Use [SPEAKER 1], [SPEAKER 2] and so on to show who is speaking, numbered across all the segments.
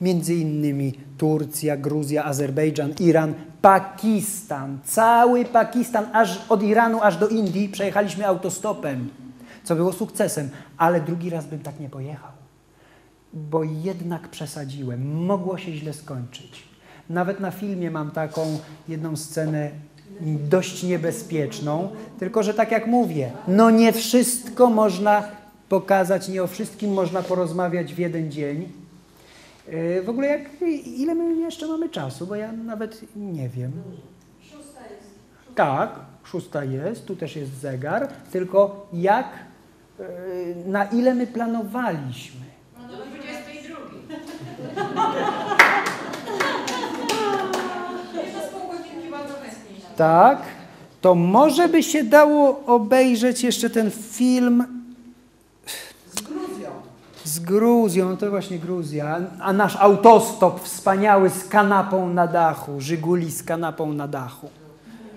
[SPEAKER 1] między innymi Turcja, Gruzja, Azerbejdżan, Iran, Pakistan. Cały Pakistan, aż od Iranu aż do Indii przejechaliśmy autostopem, co było sukcesem, ale drugi raz bym tak nie pojechał, bo jednak przesadziłem. Mogło się źle skończyć. Nawet na filmie mam taką jedną scenę dość niebezpieczną, tylko że tak jak mówię, no nie wszystko można pokazać, nie o wszystkim można porozmawiać w jeden dzień. Yy, w ogóle jak, ile my jeszcze mamy czasu, bo ja nawet nie wiem. Szósta jest. Tak, szósta jest, tu też jest zegar, tylko jak, yy, na ile my planowaliśmy?
[SPEAKER 2] No do 22. Jeszcze z pół godzinki bardzo chętnie.
[SPEAKER 1] Tak, to może by się dało obejrzeć jeszcze ten film z Gruzją, to właśnie Gruzja, a nasz autostop wspaniały z kanapą na dachu, Żyguli z kanapą na dachu.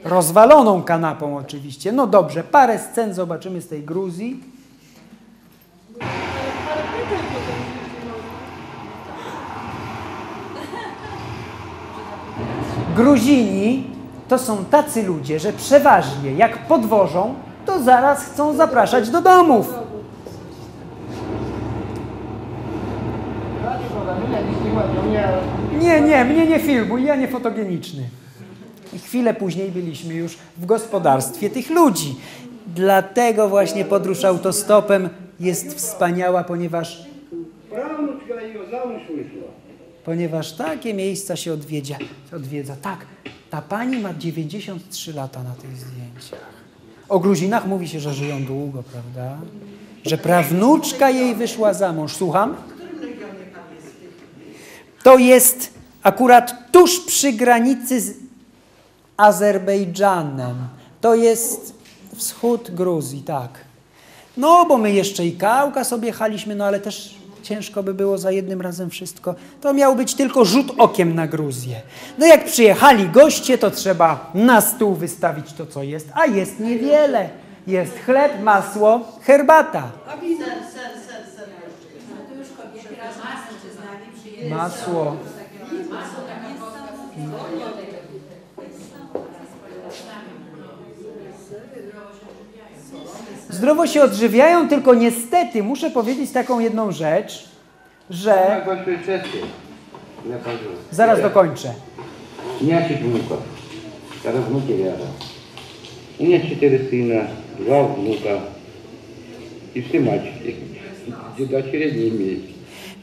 [SPEAKER 1] Rozwaloną kanapą oczywiście. No dobrze, parę scen zobaczymy z tej Gruzji. Gruzini to są tacy ludzie, że przeważnie jak podwożą, to zaraz chcą zapraszać do domów. Nie, nie, mnie nie filmuj, ja nie fotogeniczny. I chwilę później byliśmy już w gospodarstwie tych ludzi. Dlatego właśnie podróż autostopem jest wspaniała, ponieważ ponieważ takie miejsca się odwiedza. odwiedza. Tak, ta pani ma 93 lata na tych zdjęciach. O Gruzinach mówi się, że żyją długo, prawda? Że prawnuczka jej wyszła za mąż. Słucham? To jest akurat tuż przy granicy z Azerbejdżanem. To jest wschód Gruzji, tak. No, bo my jeszcze i Kaukaz objechaliśmy, no ale też ciężko by było za jednym razem wszystko. To miał być tylko rzut okiem na Gruzję. No jak przyjechali goście, to trzeba na stół wystawić to, co jest, a jest niewiele. Jest chleb, masło, herbata.
[SPEAKER 3] Ser,
[SPEAKER 1] Zdrowo się odżywiają, tylko niestety muszę powiedzieć taką jedną rzecz, że... Zaraz dokończę.
[SPEAKER 4] Miała się wnuka. Teraz wnuki wiara. U mnie cztery syna, dwa wnuka i trzy macie. Dzieda średniej mieli.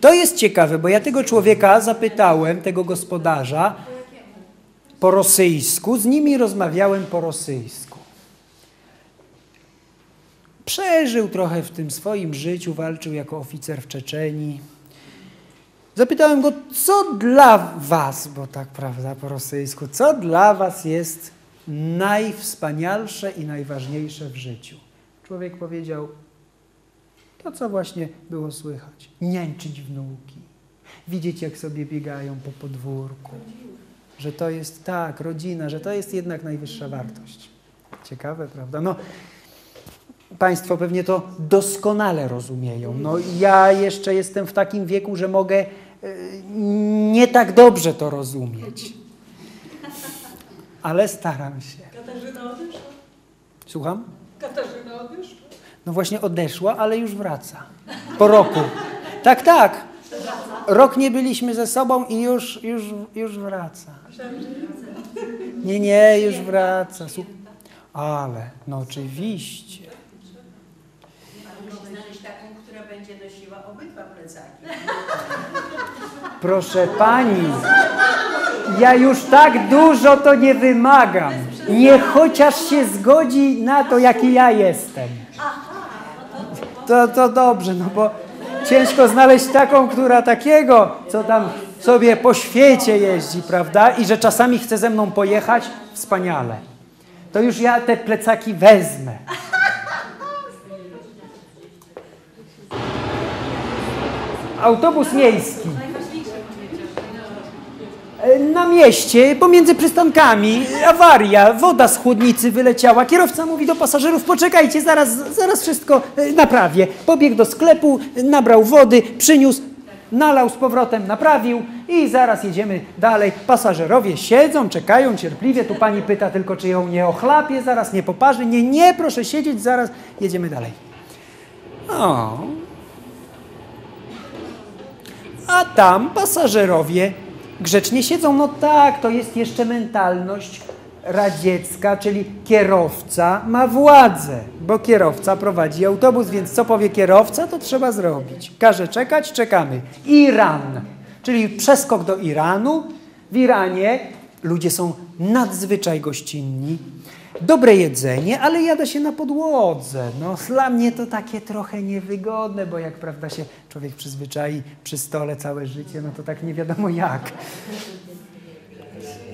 [SPEAKER 1] To jest ciekawe, bo ja tego człowieka zapytałem, tego gospodarza, po rosyjsku, z nimi rozmawiałem po rosyjsku. Przeżył trochę w tym swoim życiu, walczył jako oficer w Czeczenii. Zapytałem go, co dla was, bo tak prawda po rosyjsku, co dla was jest najwspanialsze i najważniejsze w życiu? Człowiek powiedział, to, co właśnie było słychać. Niańczyć wnuki. Widzieć, jak sobie biegają po podwórku. Że to jest tak, rodzina, że to jest jednak najwyższa wartość. Ciekawe, prawda? No, Państwo pewnie to doskonale rozumieją. No, ja jeszcze jestem w takim wieku, że mogę e, nie tak dobrze to rozumieć. Ale staram się.
[SPEAKER 2] Katarzyna odeszła?
[SPEAKER 1] Słucham? No właśnie odeszła, ale już wraca. Po roku. Tak, tak. Rok nie byliśmy ze sobą i już, już, już wraca. Nie, nie, już wraca. Ale, no oczywiście.
[SPEAKER 3] Musi znaleźć taką, która będzie nosiła obydwa plecaki.
[SPEAKER 1] Proszę pani, ja już tak dużo to nie wymagam. Nie chociaż się zgodzi na to, jaki ja jestem. To, to dobrze, no bo ciężko znaleźć taką, która takiego, co tam sobie po świecie jeździ, prawda? I że czasami chce ze mną pojechać, wspaniale. To już ja te plecaki wezmę. Autobus miejski. Na mieście, pomiędzy przystankami, awaria, woda z chłodnicy wyleciała. Kierowca mówi do pasażerów, poczekajcie, zaraz, zaraz wszystko e, naprawię. Pobiegł do sklepu, nabrał wody, przyniósł. nalał z powrotem, naprawił i zaraz jedziemy dalej. Pasażerowie siedzą, czekają cierpliwie. Tu pani pyta tylko, czy ją nie ochlapie, zaraz nie poparzy. Nie, nie, proszę siedzieć, zaraz jedziemy dalej. O. A tam pasażerowie grzecznie siedzą. No tak, to jest jeszcze mentalność radziecka, czyli kierowca ma władzę, bo kierowca prowadzi autobus, więc co powie kierowca, to trzeba zrobić. Każe czekać, czekamy. Iran, czyli przeskok do Iranu. W Iranie ludzie są nadzwyczaj gościnni. Dobre jedzenie, ale jada się na podłodze. No, dla mnie to takie trochę niewygodne, bo jak prawda się człowiek przyzwyczai przy stole całe życie, no to tak nie wiadomo jak.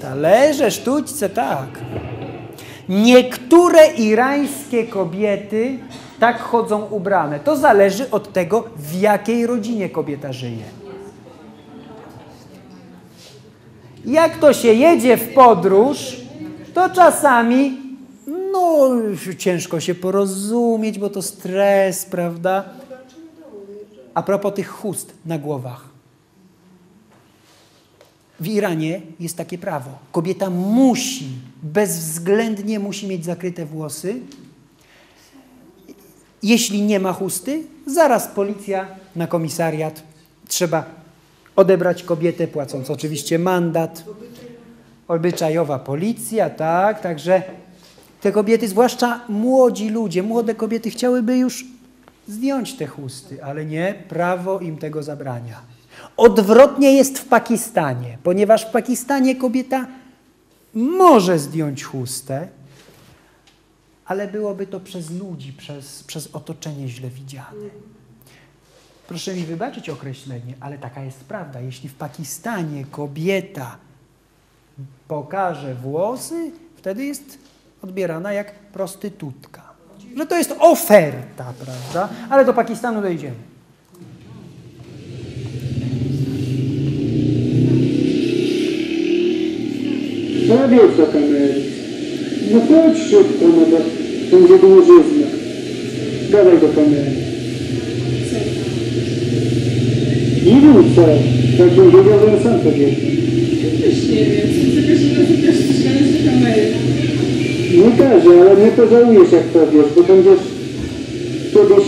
[SPEAKER 1] Talerze, sztućce, tak. Niektóre irańskie kobiety tak chodzą ubrane. To zależy od tego, w jakiej rodzinie kobieta żyje. Jak to się jedzie w podróż, to czasami no, ciężko się porozumieć, bo to stres, prawda? A propos tych chust na głowach. W Iranie jest takie prawo. Kobieta musi, bezwzględnie musi mieć zakryte włosy. Jeśli nie ma chusty, zaraz policja na komisariat. Trzeba odebrać kobietę, płacąc oczywiście mandat. Obyczajowa policja, tak, także te kobiety, zwłaszcza młodzi ludzie, młode kobiety chciałyby już zdjąć te chusty, ale nie, prawo im tego zabrania. Odwrotnie jest w Pakistanie, ponieważ w Pakistanie kobieta może zdjąć chustę, ale byłoby to przez ludzi, przez, przez otoczenie źle widziane. Proszę mi wybaczyć określenie, ale taka jest prawda. Jeśli w Pakistanie kobieta pokaże włosy, wtedy jest odbierana jak prostytutka. Że to jest oferta, prawda? Ale do Pakistanu dojdziemy.
[SPEAKER 5] Zabił za kamery. No chodź szybko, no bo będzie dłużyzna. Dawaj do kamery. Nie wiem co, tak bym wiedział, że sam to wie.
[SPEAKER 2] Też nie wiem,
[SPEAKER 5] Nie każę, ale nie pożałujesz jak powiesz, bo będziesz kiedyś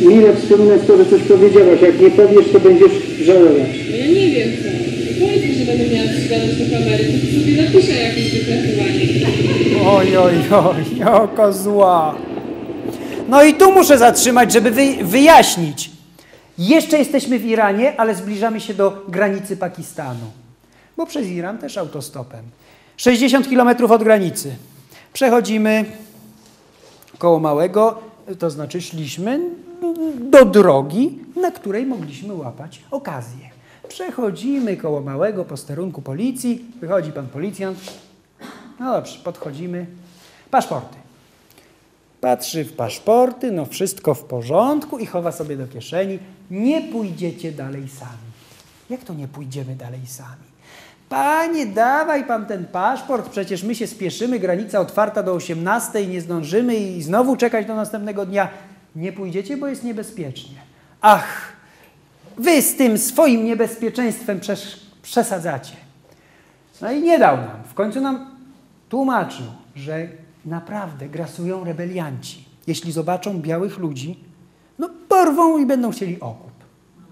[SPEAKER 5] mile wspominać to, że coś powiedziałaś. Jak nie powiesz, to będziesz żałować.
[SPEAKER 2] No ja nie wiem co. Powiedz mi, że będę miała strzelać do kamery, to sobie napiszę jakieś wypracowanie.
[SPEAKER 1] Oj, oj, oj, oko zła. No i tu muszę zatrzymać, żeby wy, wyjaśnić. Jeszcze jesteśmy w Iranie, ale zbliżamy się do granicy Pakistanu. Bo przez Iran też autostopem. 60 kilometrów od granicy. Przechodzimy koło małego, to znaczy szliśmy do drogi, na której mogliśmy łapać okazję. Przechodzimy koło małego posterunku policji, wychodzi pan policjant. No dobrze, podchodzimy. Paszporty. Patrzy w paszporty, no wszystko w porządku i chowa sobie do kieszeni. Nie pójdziecie dalej sami. Jak to nie pójdziemy dalej sami? Panie, dawaj pan ten paszport, przecież my się spieszymy, granica otwarta do 18, nie zdążymy i znowu czekać do następnego dnia. Nie pójdziecie, bo jest niebezpiecznie. Ach, wy z tym swoim niebezpieczeństwem przesadzacie. No i nie dał nam. W końcu nam tłumaczył, że naprawdę grasują rebelianci. Jeśli zobaczą białych ludzi, no porwą i będą chcieli okup.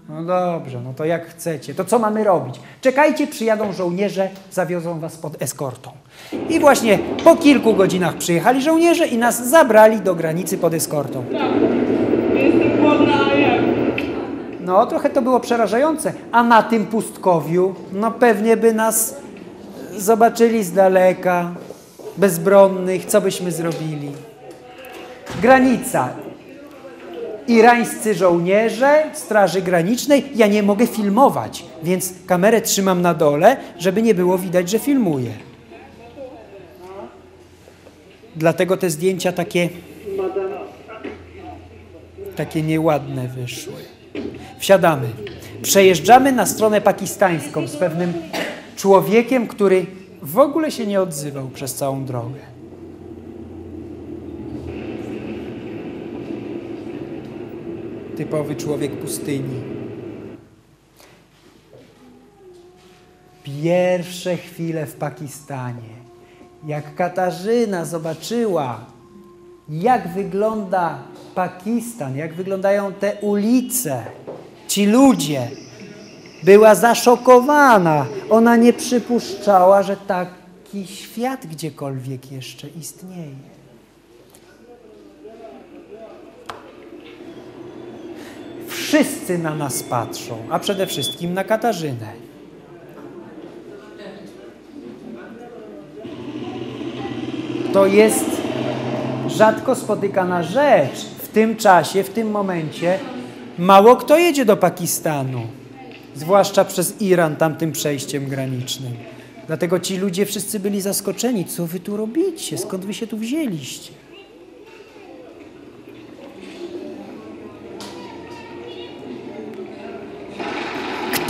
[SPEAKER 1] No dobrze, no to jak chcecie. To co mamy robić? Czekajcie, przyjadą żołnierze, zawiozą was pod eskortą. I właśnie po kilku godzinach przyjechali żołnierze i nas zabrali do granicy pod eskortą.
[SPEAKER 2] Jestem?
[SPEAKER 1] No, trochę to było przerażające. A na tym pustkowiu, no pewnie by nas zobaczyli z daleka, bezbronnych, co byśmy zrobili. Granica. Irańscy żołnierze Straży Granicznej. Ja nie mogę filmować, więc kamerę trzymam na dole, żeby nie było widać, że filmuję. Dlatego te zdjęcia takie, takie nieładne wyszły. Wsiadamy. Przejeżdżamy na stronę pakistańską z pewnym człowiekiem, który w ogóle się nie odzywał przez całą drogę. typowy człowiek pustyni. Pierwsze chwile w Pakistanie, jak Katarzyna zobaczyła, jak wygląda Pakistan, jak wyglądają te ulice, ci ludzie, była zaszokowana. Ona nie przypuszczała, że taki świat gdziekolwiek jeszcze istnieje. Wszyscy na nas patrzą, a przede wszystkim na Katarzynę. To jest rzadko spotykana rzecz. W tym czasie, w tym momencie mało kto jedzie do Pakistanu, zwłaszcza przez Iran tamtym przejściem granicznym. Dlatego ci ludzie wszyscy byli zaskoczeni. Co wy tu robicie? Skąd wy się tu wzięliście?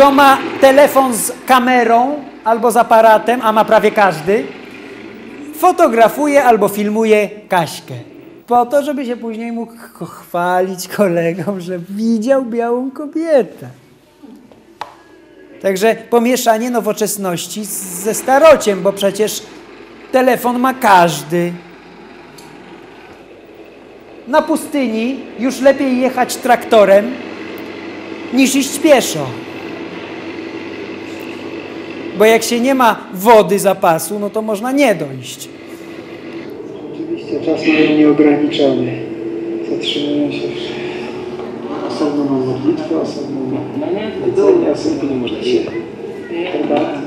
[SPEAKER 1] Kto ma telefon z kamerą albo z aparatem, a ma prawie każdy, fotografuje albo filmuje Kaśkę. Po to, żeby się później mógł ch- chwalić kolegom, że widział białą kobietę. Także pomieszanie nowoczesności ze starociem, bo przecież telefon ma każdy. Na pustyni już lepiej jechać traktorem niż iść pieszo. Bo jak się nie ma wody zapasu, no to można nie dojść.
[SPEAKER 5] Oczywiście czas mają nieograniczony. Zatrzymują się osobno na modlitwę, osobno na jedzenie, osobno na picie, herbatę.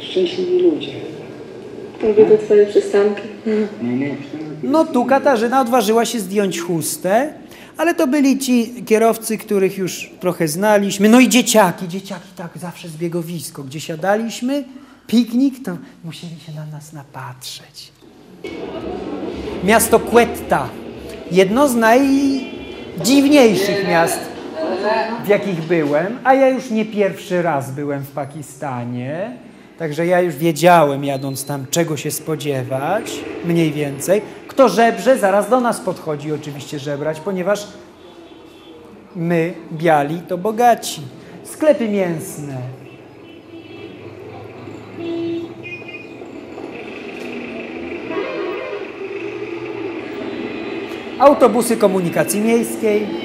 [SPEAKER 5] Szczęśliwi ludzie.
[SPEAKER 2] Mówię do twojej przystanki.
[SPEAKER 1] No tu Katarzyna odważyła się zdjąć chustę, ale to byli ci kierowcy, których już trochę znaliśmy. No i dzieciaki, dzieciaki tak zawsze zbiegowisko. Gdzie siadaliśmy, piknik, to musieli się na nas napatrzeć. Miasto Quetta. Jedno z najdziwniejszych miast, w jakich byłem, a ja już nie pierwszy raz byłem w Pakistanie. Także ja już wiedziałem, jadąc tam, czego się spodziewać, mniej więcej. Kto żebrze, zaraz do nas podchodzi oczywiście żebrać, ponieważ my, biali, to bogaci. Sklepy mięsne. Autobusy komunikacji miejskiej.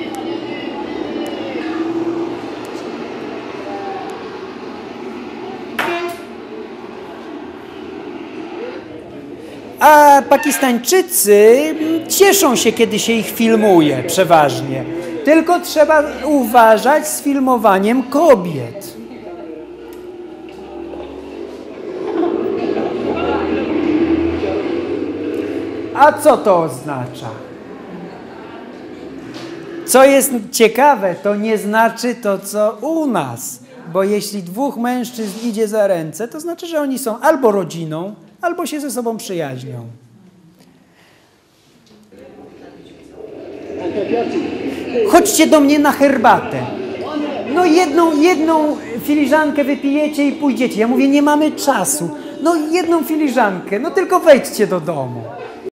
[SPEAKER 1] A Pakistańczycy cieszą się, kiedy się ich filmuje, przeważnie. Tylko trzeba uważać z filmowaniem kobiet. A co to oznacza? Co jest ciekawe, to nie znaczy to, co u nas. Bo jeśli dwóch mężczyzn idzie za ręce, to znaczy, że oni są albo rodziną, albo się ze sobą przyjaźnią. Chodźcie do mnie na herbatę. No jedną, jedną filiżankę wypijecie i pójdziecie. Ja mówię, nie mamy czasu. No jedną filiżankę, no tylko wejdźcie do domu.